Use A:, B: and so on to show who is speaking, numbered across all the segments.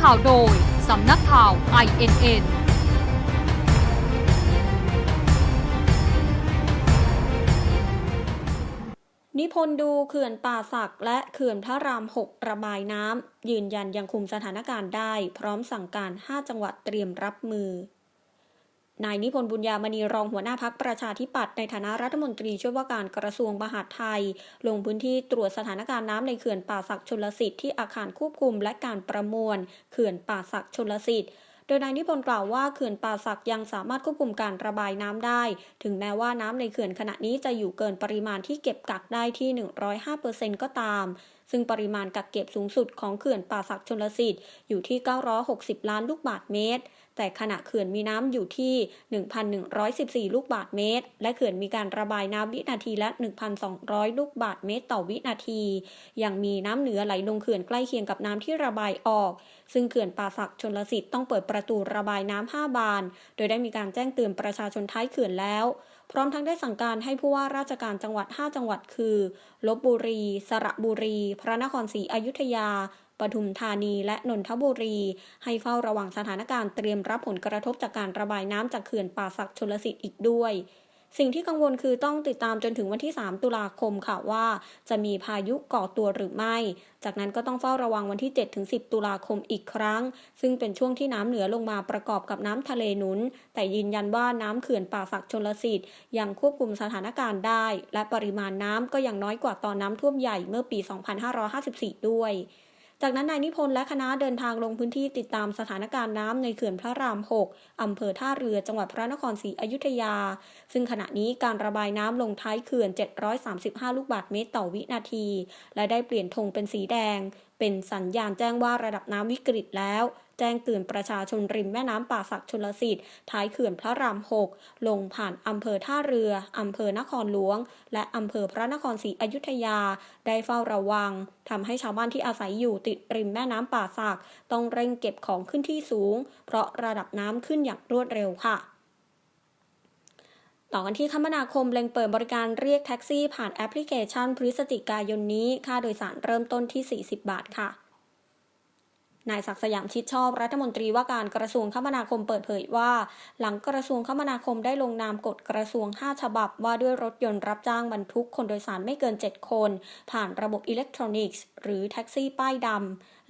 A: ข่าวโดย สำนักข่าว INN
B: นิพนธ์ดูเขื่อนป่าศักและเขื่อนพระราม 6 ระบายน้ำยืนยันยังคุมสถานการณ์ได้ พร้อมสั่งการ 5 จังหวัดเตรียมรับมือ นายนิพนธ์บุญญามณีรองหัวหน้าพักประชาธิปัตย์ในฐานะรัฐมนตรีช่วยว่าการกระทรวงมหาดไทย ลงพื้นที่ตรวจสถานการณ์น้ำในเขื่อนป่าสักชนลสิทธิ์ที่อาคารควบคุมและการประมวลเขื่อนป่าสักชนลสิทธิ์โดยนายนิพนธ์กล่าวว่าเขื่อนป่าสักยังสามารถควบคุมการระบายน้ำได้ ถึงแม้ว่าน้ำในเขื่อนขณะนี้จะอยู่เกินปริมาณที่เก็บกักได้ที่ 105%ก็ตาม ซึ่งปริมาณกักเก็บสูงสุดของเขื่อนป่าสักชนลสิทธิ์อยู่ที่ 960 ล้านลูกบาศก์เมตร แต่ขณะเขื่อนมีน้ำอยู่ที่ 1,114 ลูกบาศก์เมตร และเขื่อนมีการระบายน้ำวินาทีละ 1,200 ลูกบาศก์เมตรต่อวินาที ยังมีน้ำเหนือไหลลงเขื่อนใกล้เคียงกับน้ำที่ระบายออก ซึ่งเขื่อนป่าสักชนลสิทธิ์ต้องเปิดประตูระบายน้ำ5บาน โดยได้มีการแจ้งเตือนประชาชนท้ายเขื่อนแล้ว พร้อมทั้งได้สั่งการให้ผู้ว่าราชการจังหวัด 5 จังหวัดคือ ลบบุรี สระบุรี พระนครศรีอยุธยา ปทุมธานีและนนทบุรี ให้เฝ้าระวังสถานการณ์เตรียมรับผลกระทบจากการระบายน้ำจากเขื่อนป่าสักชลสิทธิ์อีกด้วยสิ่งที่กังวลคือต้องติดตามจนถึงวันที่ 3 ตุลาคมค่ะว่า จะมีพายุก่อตัวหรือไม่ จากนั้นก็ต้องเฝ้าระวังวันที่ 7-10 ตุลาคมอีกครั้ง ซึ่งเป็นช่วงที่น้ำเหนือลงมาประกอบกับน้ำทะเลหนุน แต่ยืนยันว่าน้ำเขื่อนป่าสักชนลสิทธิ์ยังควบคุมสถานการณ์ได้ และปริมาณน้ำก็ยังน้อยกว่าตอนน้ำท่วมใหญ่เมื่อปี 2554 ด้วย จากนั้นนายนิพนธ์และคณะเดินทางลงพื้นที่ติดตามสถานการณ์น้ำในเขื่อนพระราม 6 อำเภอท่าเรือจังหวัดพระนครศรีอยุธยา ซึ่งขณะนี้การระบายน้ำลงท้ายเขื่อน 735 ลูกบาศก์เมตรต่อวินาที และได้เปลี่ยนธงเป็นสีแดง เป็นสัญญาณแจ้งว่าระดับน้ำวิกฤตแล้ว แจ้งเตือนประชาชนริมแม่น้ำป่าสักชลสิทธิ์ท้ายเขื่อนพระราม 6 ลงผ่านอำเภอท่าเรืออำเภอนครหลวง และอำเภอพระนครศรีอยุธยา ได้เฝ้าระวังทำให้ชาวบ้านที่อาศัยอยู่ติดริมแม่น้ำป่าสักต้องเร่งเก็บของขึ้นที่สูง เพราะระดับน้ำขึ้นอย่างรวดเร็วค่ะต่อกันที่คมนาคมเล็งเปิดบริการเรียกแท็กซี่ผ่านแอปพลิเคชันพฤศจิกายนนี้ ค่าโดยสารเริ่มต้นที่ 40 บาทค่ะ นายศักสยามชิดชอบรัฐมนตรีว่าการกระทรวงคมนาคมเปิดเผยว่า หลังกระทรวงคมนาคมได้ลงนามกฎกระทรวง 5 ฉบับ ว่าด้วยรถยนต์รับจ้างบรรทุกคนโดยสารไม่เกิน 7 คน ผ่านระบบอิเล็กทรอนิกส์ หรือแท็กซี่ป้ายดำ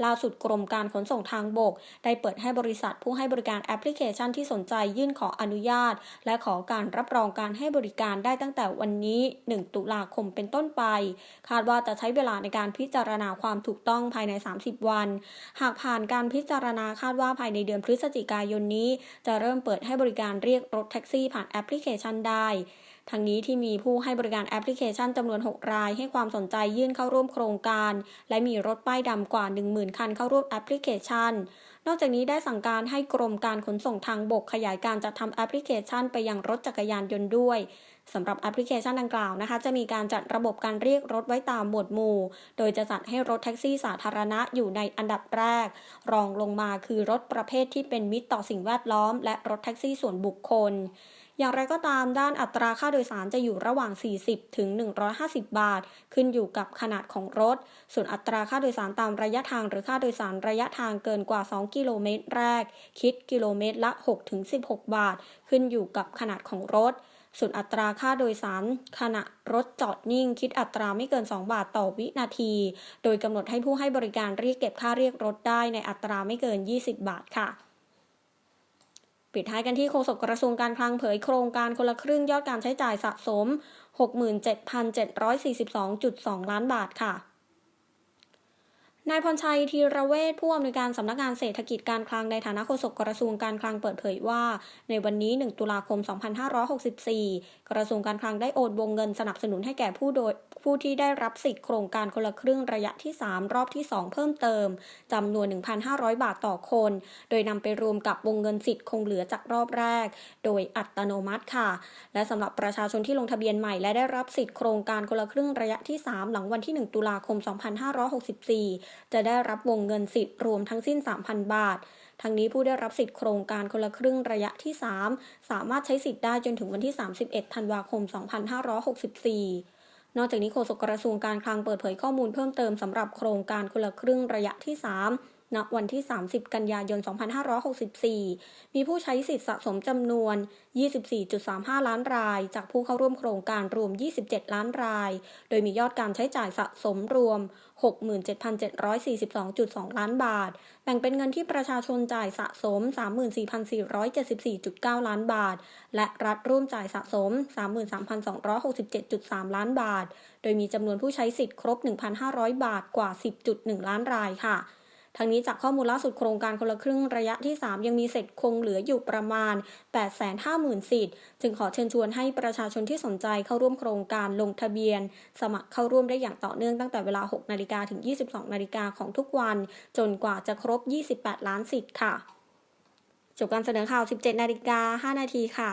B: ล่าสุดกรมการขนส่งทางบก ได้เปิดให้บริษัทผู้ให้บริการแอปพลิเคชันที่สนใจยื่นขออนุญาต และขอการรับรองการให้บริการได้ตั้งแต่วันนี้ 1 ตุลาคมเป็นต้นไป คาดว่าจะใช้เวลาในการพิจารณาความถูกต้องภายใน 30 วัน หากผ่านการพิจารณาคาดว่าภายในเดือนพฤศจิกายนนี้ จะเริ่มเปิดให้บริการเรียกรถแท็กซี่ผ่านแอปพลิเคชันได้ ทั้งนี้ที่มีผู้ให้บริการแอปพลิเคชันจำนวน 6 ราย ให้ความสนใจยื่นเข้าร่วมโครงการ และมีรถป้ายดำกว่า 10,000 คันเข้าร่วมแอปพลิเคชัน นอกจากนี้ได้สั่งการให้กรมการขนส่งทางบกขยายการจัดทำแอปพลิเคชันไปยังรถจักรยานยนต์ด้วยสำหรับแอปพลิเคชันดังกล่าวนะคะ จะมีการจัดระบบการเรียกรถไว้ตามหมวดหมู่ โดยจะจัดให้รถแท็กซี่สาธารณะอยู่ในอันดับแรก รองลงมาคือรถประเภทที่เป็นมิตรต่อสิ่งแวดล้อม และรถแท็กซี่ส่วนบุคคล อย่างไรก็ตามด้านอัตราค่าโดยสารจะอยู่ระหว่าง 40 ถึง 150 บาท ขึ้นอยู่กับขนาดของรถ ส่วนอัตราค่าโดยสารตามระยะทางหรือค่าโดยสารระยะทางเกินกว่า 2 กิโลเมตรแรก คิดกิโลเมตรละ 6 ถึง 16 บาท ขึ้นอยู่กับขนาดของรถ ส่วนอัตราค่าโดยสารขณะรถจอดนิ่ง คิดอัตราไม่เกิน 2 บาทต่อวินาที โดยกำหนดให้ผู้ให้บริการเรียกเก็บค่าเรียกรถได้ในอัตราไม่เกิน 20 บาทค่ะ ปิดท้ายกันที่โฆษกกระทรวงการคลังเผยโครงการคนละครึ่งยอดการใช้จ่ายสะสม 67,742.2 ล้านบาทค่ะ นายพรชัยธีระเวชผู้อำนวยการสำนักงานเศรษฐกิจการคลังในฐานะโฆษกกระทรวงการคลังเปิดเผยว่า ในวันนี้ 1 ตุลาคม 2564 กระทรวงการคลังได้โอนวงเงินสนับสนุนให้แก่ผู้โดยผู้ที่ได้รับสิทธิโครงการคนละครึ่งระยะที่ 3 รอบที่ 2 เพิ่มเติมจำนวน 1,500 บาทต่อคน โดยนำไปรวมกับวงเงินสิทธิ์คงเหลือจากรอบแรก โดยอัตโนมัติค่ะ และสำหรับประชาชนที่ลงทะเบียนใหม่และได้รับสิทธิโครงการคนละครึ่งระยะที่ 3 หลังวันที่ 1 ตุลาคม 2564จะได้รับวงเงินสิทธิ์รวมทั้งสิ้น 3,000 บาท ทั้งนี้ผู้ได้รับสิทธิ์โครงการคนละครึ่งระยะที่ 3 สามารถใช้สิทธิ์ได้จนถึงวันที่ 31 ธันวาคม 2564นอกจากนี้โฆษกกระทรวงการคลังเปิดเผยข้อมูลเพิ่มเติมสำหรับโครงการคนละครึ่งระยะที่ 3 ณวันที่ 30 กันยายน 2564 มีผู้ใช้สิทธิ์สะสมจำนวน 24.35 ล้านราย จากผู้เข้าร่วมโครงการรวม 27 ล้านราย โดยมียอดการใช้จ่ายสะสมรวม 67,742.2 ล้านบาท แบ่งเป็นเงินที่ประชาชนจ่ายสะสม 34,474.9 ล้านบาท และรัฐร่วมจ่ายสะสม 33,267.3 ล้านบาท โดยมีจำนวนผู้ใช้สิทธิ์ครบ 1,500 บาทกว่า 10.1 ล้านรายค่ะ ทั้งนี้จากข้อมูลล่าสุดโครงการคนละครึ่งระยะที่ 3 ยังมีเศษคงเหลืออยู่ประมาณ 850,000 สิทธิ์ จึงขอเชิญชวนให้ประชาชนที่สนใจเข้าร่วมโครงการลงทะเบียน สมัครเข้าร่วมได้อย่างต่อเนื่องตั้งแต่เวลา 6 นาฬิกาถึง 22 นาฬิกาของทุกวัน จนกว่าจะครบ 28 ล้านสิทธิ์ค่ะ จบการเสนอข่าว 17 นาฬิกา 5 นาทีค่ะ